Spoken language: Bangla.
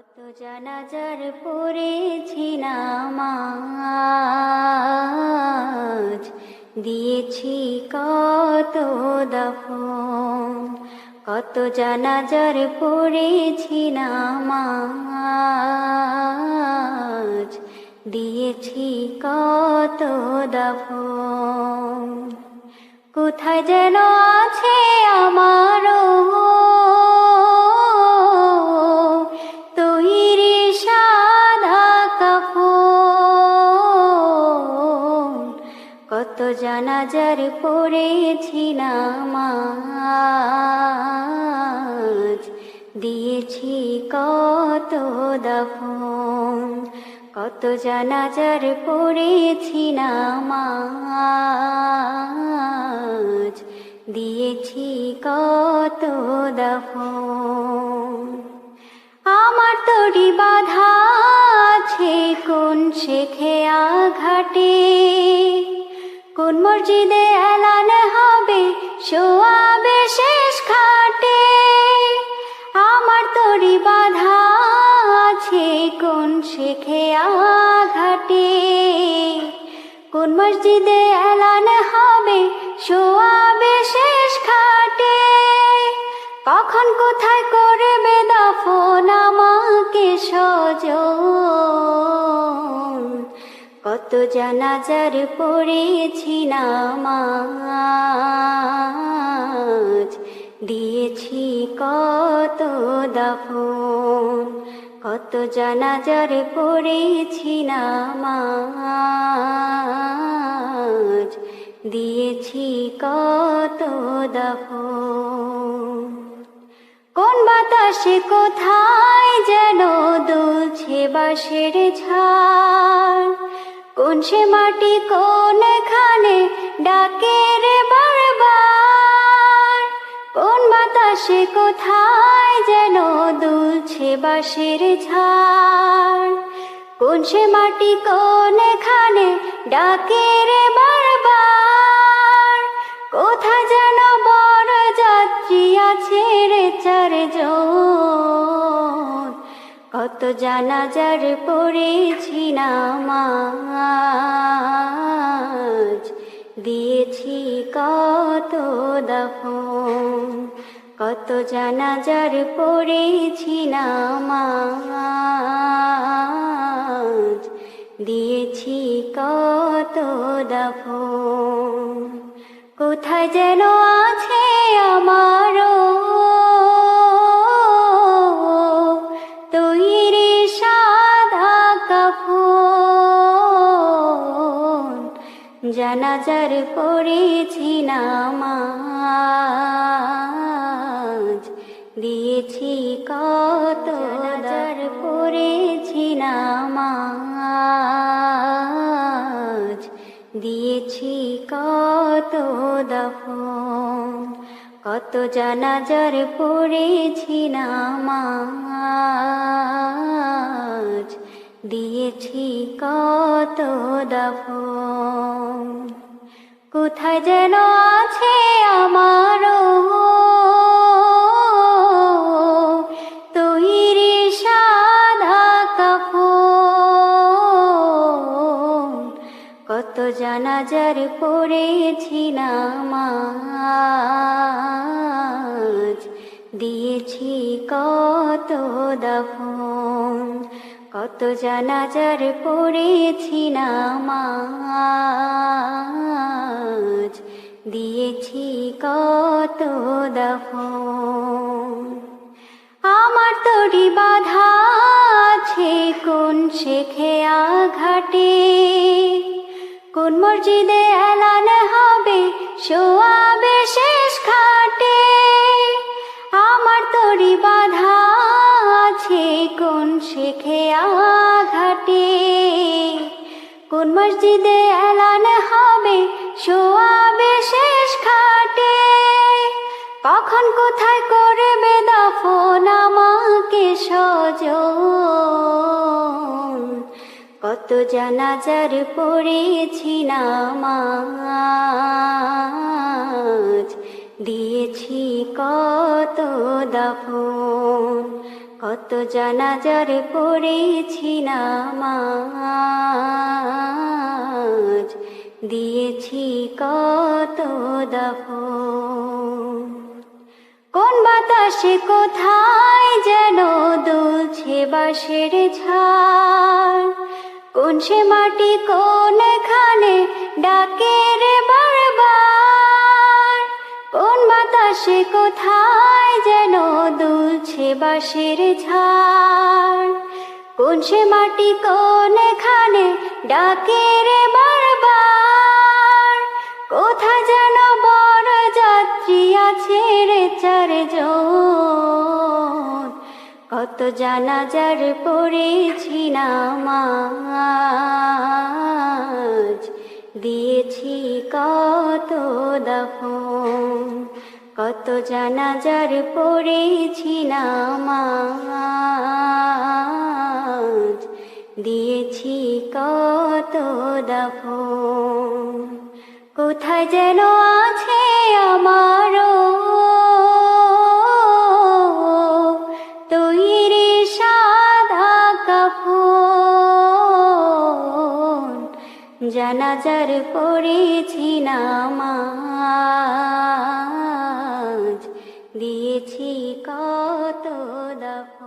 কত জানাজার পড়েছি নামাজ। দিয়েছি কত দফন, কত জানাজার পড়েছি নামাজ। দিয়েছি কত দফন, কোথায় যেন আছে আমারও কত জানাজার পড়েছি নামাজ দিয়েছি কত দফন, কত জানাজার পড়েছি নামাজ দিয়েছি কত দফন। আমার তরি বাধা আছে, কোন শেখে মসজিদে এলান হবে শোয়াবে শেষ খাটে। আমার তরি বাধা আছে, কোন শেখে আঘাটে? কোন মসজিদে এলান হবে শোয়াবে শেষ খাটে? কখন কোথায় করবে কত জানাজার পড়েছি নামাজ। দিয়েছি কত দফন, কত জানাজার পড়েছি নামাজ। দিয়েছি কত দফন। কোন বাতাসে কোথায় যেন দুলছে বাঁশের ঝাড়। কোন সে মাটি কোন খানে ডাকে রে বারবার? কোন বাতাসে কোথায় যেন দুলছে বাঁশের ঝাড়? কোন সে মাটি কোন খানে ডাকে রে বারবার? কোথায় যেন বড় যাত্রী আছে রে চারজন কত জানাজার পড়েছি নামাজ। দিয়েছি কত দফন, কত জানাজার পড়েছি নামাজ। দিয়েছি কত দফন, কোথায় যেন আছে আমারও জানাজার পড়েছি নামাজ। দিয়েছি কত জানাজার পড়েছি নামাজ। দিয়েছি কত দফন, কত জানাজার পড়েছি নামাজ। দিয়েছি কত দফন কোথায় যেন আছে আমারও তৈরি সাদা কাফন কত জানাজার পড়েছি নামাজ। দিয়েছি কত দফন। কত জানাজার পড়েছি কত দফন আমার তরি বাধা আছে কোন শেখে আঘাটে কোন মসজিদে এলান হবে শোয়াবে শেষ খাটে। আমার তরি বাধা আছে কোন শেখে আঘাটে কোন মসজিদে এলান হবে শোয়াবে শেষ কখন কোথায় করবে দফন আমাকে সজ কত জানাজার পড়েছি নামাজ, দিয়েছি কত দফন? কত জানাজার পড়েছি নামাজ, দিয়েছি কত দাফন? কোন বাতাসে কোথায় যেন দুলছে বাঁশের ঝাড়? কোন সে মাটি কোন এখানে ডাকে রে বারবার? কোন বাতাসে কোথায় যেন দুলছে বাঁশের ঝাড়? কোন সে মাটি কোন এখানে ডাকে রে বারবার? কোথা যেন রে চারজন কত জানাজার পড়েছি নামাজ। দিয়েছি কত দফন। কত জানাজার পড়েছি নামাজ। দিয়েছি কত দফন। কোথায় যেন আছে আমারও জানাজার পড়েছি নামাজ। দিয়েছি কত দাপ